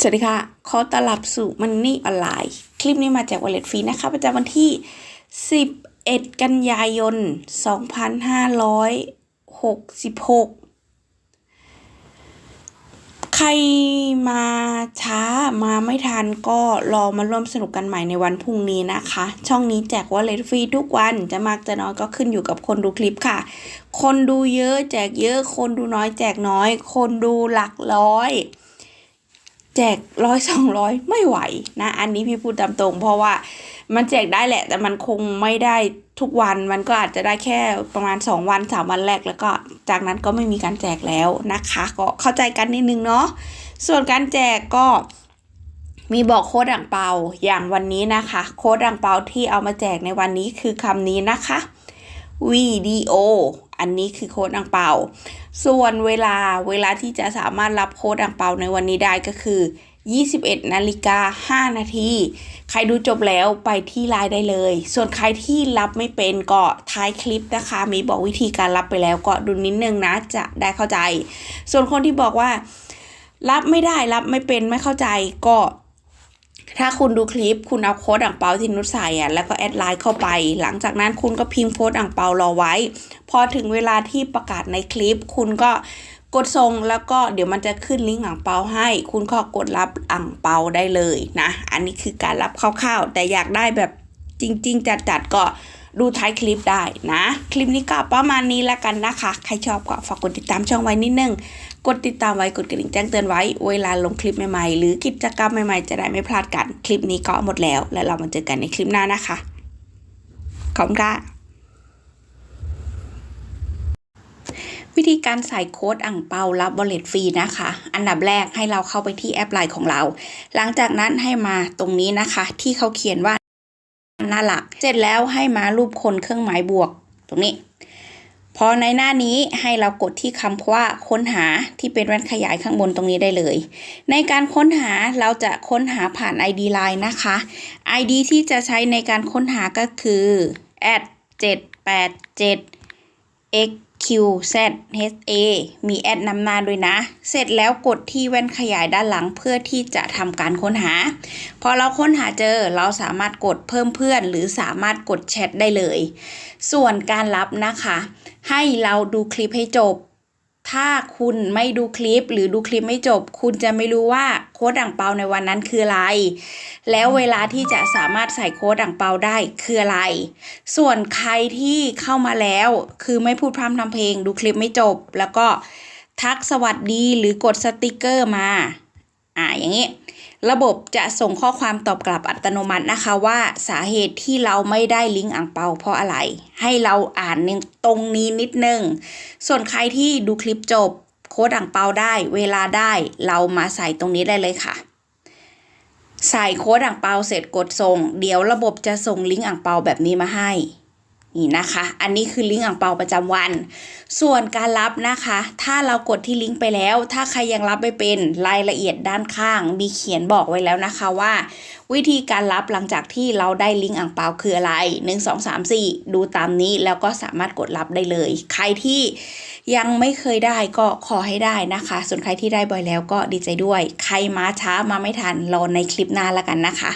สวัสดีค่ะ ขอต้อนรับสู่มันนี่ออนไลน์ คลิปนี้มาจากวอลเล็ตฟรีนะคะ ประจำวันที่ 11 กันยายน 2566 ใครมาช้ามาไม่ทันก็รอมาร่วมสนุกกันใหม่ในวันพรุ่งนี้นะคะ ช่องนี้แจกวอลเล็ตฟรีทุกวัน จะมากจะน้อยก็ขึ้นอยู่กับคนดูคลิปค่ะ คนดูเยอะแจกเยอะ คนดูน้อยแจกน้อย คนดูหลักร้อย แจกร้อยสองร้อยไม่ไหวนะ อันนี้พี่พูดตามตรง เพราะว่ามันแจกได้แหละ แต่มันคงไม่ได้ทุกวันมันก็อาจจะได้แค่ประมาณ 2 วัน 3 วันแรกแล้วก็จากนั้นก็ไม่มีการแจกแล้วนะคะ ก็เข้าใจกันนิดนึงเนาะส่วนการแจกก็มีบอกโค้ดอ่างเปาอย่างวันนี้นะคะ โค้ดอ่างเปาที่เอามาแจกในวันนี้คือคำนี้นะคะ VDO อันนี้คือโค้ดอ่างเปา ส่วนเวลาเวลาที่จะสามารถรับโค้ดอ่างเปาในวันนี้ได้ก็คือ 21นาฬิกา5นาที ใครดูจบแล้วไปที่ไลน์ได้เลย ส่วนใครที่รับไม่เป็นก็ท้ายคลิปนะคะ มีบอกวิธีการรับไปแล้วก็ดูนิดนึงนะจะได้เข้าใจ ส่วนคนที่บอกว่า รับไม่ได้รับไม่เป็นไม่เข้าใจก็ ถ้าคุณดูคลิปคุณเอาโค้ดอ่างเปาที่นุชใส่อะแล้วก็แอดไลน์เข้าไป หลังจากนั้นคุณก็พิมพ์โค้ดอ่างเปารอไว้ พอถึงเวลาที่ประกาศในคลิป คุณก็กดส่งแล้วก็เดี๋ยวมันจะขึ้นลิงก์อ่างเปาให้ คุณก็กดรับอ่างเปาได้เลยนะ อันนี้คือการรับคร่าวๆ แต่อยากได้แบบจริง ๆจัดๆก็ ดูท้ายคลิปได้นะ คลิปนี้ก็ประมาณนี้แล้วกันนะคะ ใครชอบก็ฝากกดติดตามช่องไว้นิดนึง กดติดตามไว้กดกระดิ่งแจ้งเตือนไว้ เวลาลงคลิปใหม่ๆ หรือกิจกรรมใหม่ๆ จะได้ไม่พลาดกัน คลิปนี้ก็หมดแล้ว แล้วเรามาเจอกันในคลิปหน้านะคะ ขอบคุณค่ะวิธีการใส่โค้ดอ่างเปารับบอลเลตฟรีนะคะ อันดับแรกให้เราเข้าไปที่แอปไลน์ของเรา หลังจากนั้นให้มาตรงนี้นะคะ ที่เขาเขียนว่า หน้าหลัก เสร็จแล้วให้มารูปคนเครื่องหมายบวก ตรงนี้ พอในหน้านี้ให้เรากดที่คำว่าค้นหาที่เป็นแว่นขยายข้างบนตรงนี้ได้เลย ในการค้นหาเราจะค้นหาผ่าน ID Line นะคะ ID ที่จะใช้ในการค้นหาก็คือ QZ HA มีแอดนำหน้าด้วยนะ เสร็จแล้วกดที่แว่นขยายด้านหลังเพื่อที่จะทำการค้นหา พอเราค้นหาเจอเราสามารถกดเพิ่มเพื่อน หรือสามารถกดแชทได้เลย ส่วนการรับนะคะ ให้เราดูคลิปให้จบ ถ้าคุณไม่ดูคลิปหรือดูคลิปไม่จบ คุณจะไม่รู้ว่าโค้ดอ่างเปาในวันนั้นคืออะไร แล้วเวลาที่จะสามารถใส่โค้ดอ่างเปาได้คืออะไร ส่วนใครที่เข้ามาแล้ว คือไม่พูดพร่ำทำเพลง ดูคลิปไม่จบ แล้วก็ทักสวัสดีหรือกดสติกเกอร์มา อ่าอย่างนี้ ระบบจะส่งข้อความตอบกลับอัตโนมัตินะคะว่าสาเหตุที่เราไม่ได้ลิงก์อ่างเปาเพราะอะไร ให้เราอ่านตรงนี้นิดนึง ส่วนใครที่ดูคลิปจบ โค้ดอ่างเปาได้ เวลาได้เรามาใส่ตรงนี้ได้เลยค่ะ ใส่โค้ดอ่างเปาเสร็จกดส่ง เดี๋ยวระบบจะส่งลิงก์อ่างเปาแบบนี้มาให้ นี่นะคะ อันนี้คือลิงก์อ่างเปาประจำวัน ส่วนการรับนะคะ ถ้าเรากดที่ลิงก์ไปแล้ว ถ้าใครยังรับไม่เป็นรายละเอียดด้านข้าง มีเขียนบอกไว้แล้วนะคะว่า วิธีการรับหลังจากที่เราได้ลิงก์อ่างเปาคืออะไร 1 2 3 4 ดูตามนี้แล้วก็สามารถกดรับได้เลย ใครที่ยังไม่เคยได้ก็ขอให้ได้นะคะ ส่วนใครที่ได้บ่อยแล้วก็ดีใจด้วย ใครมาช้ามาไม่ทันรอในคลิปหน้าล้วกันนะคะ